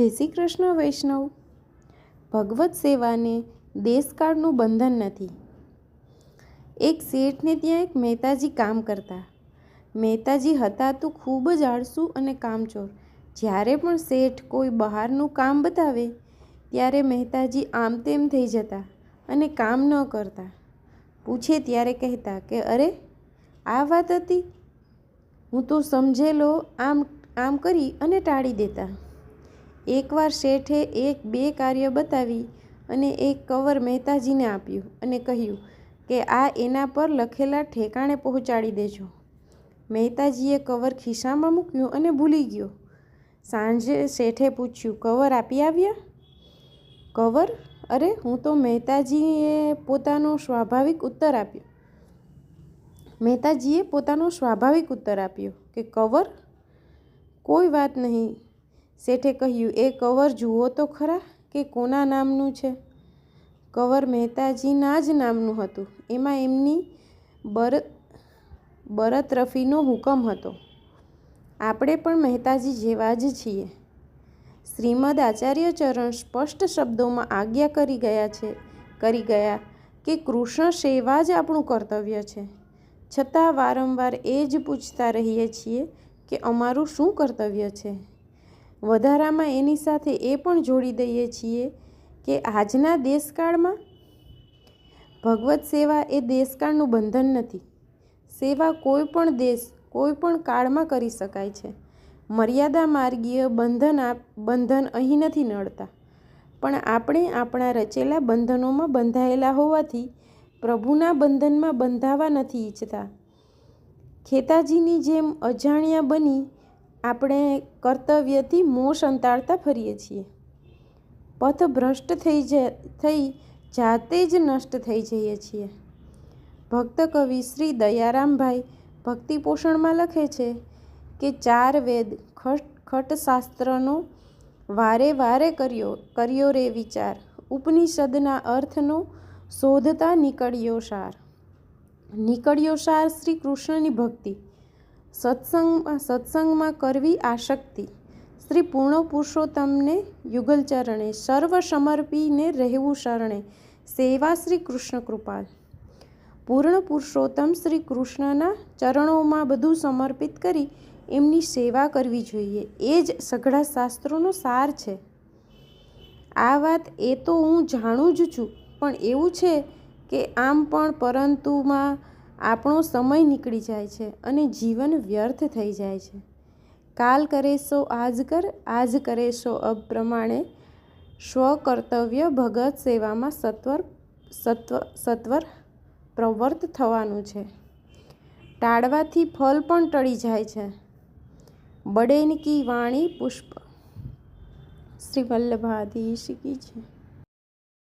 જય શ્રી કૃષ્ણ, વૈષ્ણવ. ભગવત સેવાને દેશકાળનું બંધન નથી. એક શેઠને ત્યાં એક મહેતાજી કામ કરતા. મહેતાજી હતા તો ખૂબ જ આળસુ અને કામચોર. જ્યારે પણ શેઠ કોઈ બહારનું કામ બતાવે, ત્યારે મહેતાજી આમ તેમ થઈ જતા અને કામ ન કરતા. પૂછે ત્યારે કહેતા કે, અરે, આ વાત હતી? હું તો સમજેલો, આમ આમ કરી અને ટાળી દેતા. એકવાર શેઠે એક બે કાર્ય બતાવી અને એક કવર મહેતાજીને આપ્યું અને કહ્યું કે આ એના પર લખેલા ઠેકાણે પહોંચાડી દેજો. મહેતાજીએ કવર ખિસ્સામાં મૂક્યું અને ભૂલી ગયો. સાંજે શેઠે પૂછ્યું, કવર આપી આવ્યા? કવર? અરે, હું તો મહેતાજીએ પોતાનો સ્વાભાવિક ઉત્તર આપ્યો. મહેતાજીએ પોતાનો સ્વાભાવિક ઉત્તર આપ્યો કે, કવર? કોઈ વાત નહીં. શેઠે કહ્યું, એ કવર જુઓ તો ખરા કે કોના નામનું છે? કવર મહેતાજીના જ નામનું હતું. એમાં એમની બરત બરતરફીનો હુકમ હતો. આપણે પણ મહેતાજી જેવા જ છીએ. શ્રીમદ આચાર્ય ચરણ સ્પષ્ટ શબ્દોમાં આજ્ઞા કરી ગયા છે, કરી ગયા કે કૃષ્ણ સેવા જ આપણું કર્તવ્ય છે. છતાં વારંવાર એ જ પૂછતા રહીએ છીએ કે અમારું શું કર્તવ્ય છે? વધારામાં એની સાથે એ પણ જોડી દઈએ છીએ કે આજના દેશકાળમાં ભગવત સેવા એ દેશકાળનું બંધન નથી. સેવા કોઈ પણ દેશ, કોઈ પણ કાળમાં કરી શકાય છે. મર્યાદા માર્ગીય બંધન બંધન અહીં નથી નડતા. પણ આપણે આપણા રચેલા બંધનોમાં બંધાયેલા હોવાથી પ્રભુના બંધનમાં બંધાવા નથી ઈચ્છતા. ખેતાજીની જેમ અજાણ્યા બની આપણે કર્તવ્યથી મોં સંતાડતા ફરીએ છીએ. પથ ભ્રષ્ટ થઈ જ, થઈ જાતે જ નષ્ટ થઈ જઈએ છીએ. ભક્ત કવિ શ્રી દયારામભાઈ ભક્તિ પોષણમાં લખે છે કે ચાર વેદ ખટ, ખટશાસ્ત્રનો વારે વારે કર્યો કર્યો રે વિચાર. ઉપનિષદના અર્થનો શોધતા નીકળ્યો સાર. નીકળ્યો સાર શ્રી કૃષ્ણની ભક્તિ. સત્સંગમાં સત્સંગમાં કરવી આશક્તિ. શ્રી પૂર્ણ પુરુષોત્તમને યુગલ ચરણે સર્વ સમર્પીને રહેવું શરણે, સેવા શ્રી કૃષ્ણ કૃપાલ. પૂર્ણ પુરુષોત્તમ શ્રી કૃષ્ણના ચરણોમાં બધું સમર્પિત કરી એમની સેવા કરવી જોઈએ. એ જ સઘળા શાસ્ત્રોનો સાર છે. આ વાત એ તો હું જાણું જ છું, પણ એવું છે કે આમ પણ પરંતુમાં આપણો સમય નીકળી જાય છે અને જીવન વ્યર્થ થઈ જાય છે. કાલ કરે સો, આજ કર, આજ કરે સો અબ પ્રમાણે સ્વકર્તવ્ય ભગત સેવામાં સત્વર, સત્વ, સત્વર પ્રવર્ત થવાનું છે. ટાળવાથી ફલ પણ ટળી જાય છે. બડેન કી વાણી પુષ્પ. શ્રી વલ્લભાધીશ કી છે